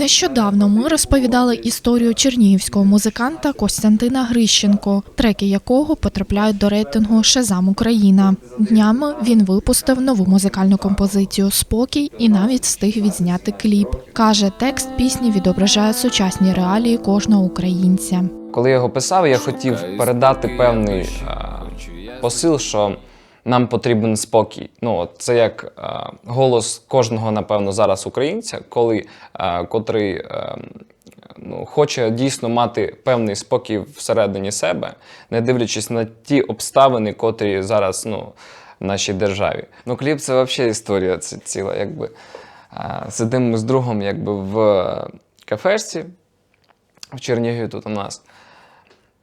Нещодавно ми розповідали історію чернігівського музиканта Костянтина Грищенко, треки якого потрапляють до рейтингу Шезам Україна. Днями він випустив нову музикальну композицію Спокій і навіть встиг відзняти кліп. каже, текст пісні відображає сучасні реалії кожного українця. Коли я його писав, я хотів передати певний е, посил, що нам потрібен спокій. Ну, це як е, голос кожного, напевно, зараз українця, коли е, котрий е, ну, хоче дійсно мати певний спокій всередині себе, не дивлячись на ті обставини, котрі зараз ну, в нашій державі. Ну, кліп це взагалі історія це ціла. Якби. Е, Сидимо з другом якби, в кафешці в Чернігові тут у нас.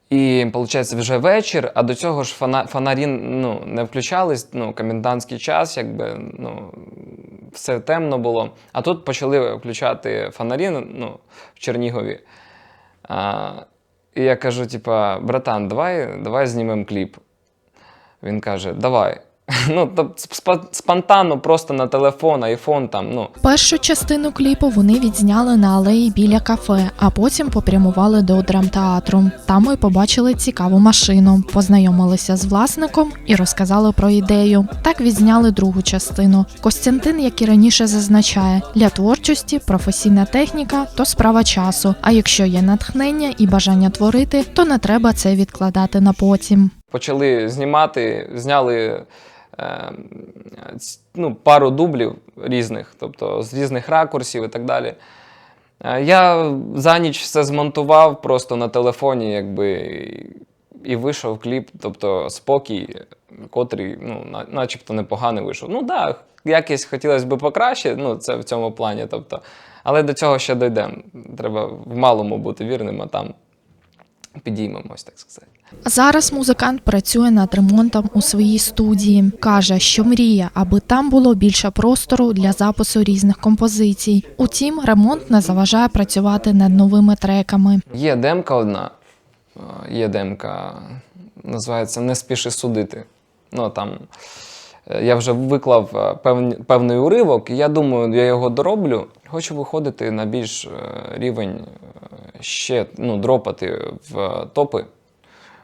І виходить, вже вечір, а до цього ж фонарі ну, не включались, ну, комендантський час, якби ну, все темно було. А тут почали включати фонарі ну, в Чернігові. А, і я кажу: типа, братан, давай, давай знімемо кліп. Він каже, давай. Ну, тобто спонтанно, просто на телефон, айфон там, ну. Першу частину кліпу вони відзняли на алеї біля кафе, а потім попрямували до драмтеатру. Там ми побачили цікаву машину, познайомилися з власником і розказали про ідею. Так відзняли другу частину. Костянтин, як і раніше зазначає, для творчості професійна техніка то справа часу. А якщо є натхнення і бажання творити, то не треба це відкладати на потім. почали знімати, зняли ну, пару дублів різних, тобто з різних ракурсів і так далі. Е, Я за ніч все змонтував просто на телефоні, якби, і- вийшов кліп, тобто спокій, котрий, ну, начебто непоганий вийшов. Ну так, да, якось хотілося б покраще, ну, це в цьому плані. Тобто, але до цього ще дійдемо. Треба в малому бути вірним, а там підіймемось, так сказати. Зараз музикант працює над ремонтом у своїй студії. каже, що мріє, аби там було більше простору для запису різних композицій. Утім, ремонт не заважає працювати над новими треками. Є демка одна, є демка, називається Не спіши судити. Ну, там, е, я вже виклав е, певні, певний уривок, і я думаю, я його дороблю. Хочу виходити на більш е, рівень ще ну, дропати в топи.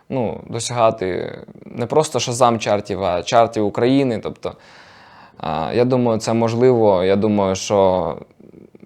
Ну, досягати не просто шазам чартів, а чартів України. Тобто, я думаю, це можливо. Я думаю, що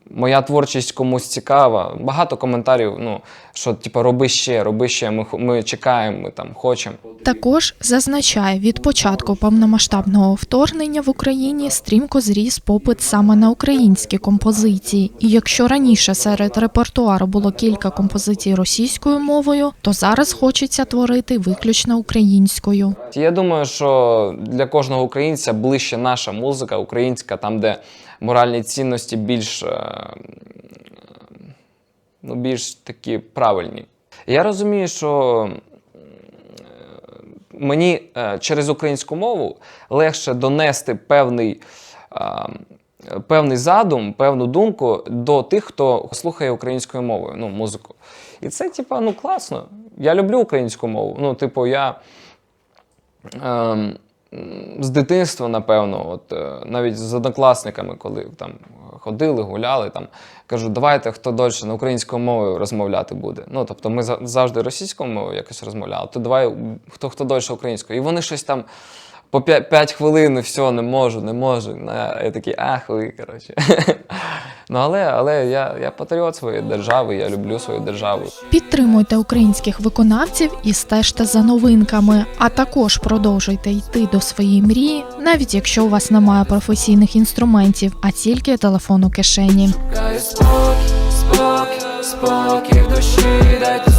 моя творчість комусь цікава. Багато коментарів, ну, що типу, роби ще, роби ще, ми, ми чекаємо, ми там хочемо. Також зазначає, від початку повномасштабного вторгнення в Україні стрімко зріс попит саме на українські композиції. І якщо раніше серед репертуару було кілька композицій російською мовою, то зараз хочеться творити виключно українською. Я думаю, що для кожного українця ближче наша музика, українська, там, де моральні цінності більш, е, ну, більш такі правильні. Я розумію, що мені е, через українську мову легше донести певний, е, певний задум, певну думку до тих, хто слухає українською мовою, ну, музику. І це, типа, ну класно. Я люблю українську мову. Ну, типу, я ем, з дитинства, напевно, от, е, навіть з однокласниками, коли там ходили, гуляли, там, кажу, давайте хто дольше на українською мовою розмовляти буде. Ну, тобто ми завжди російською мовою якось розмовляли, то давай хто, хто дольше українською. І вони щось там по 5, хвилин, і все, не можу, не можу. Ну, Я, я такий, ах ви, коротше. ну, але, але я, я патріот своєї держави, я люблю свою державу. Підтримуйте українських виконавців і стежте за новинками, а також продовжуйте йти до своєї мрії, навіть якщо у вас немає професійних інструментів, а тільки телефон у кишені. Шукаю спокій, спокій, спокій в душі, дайте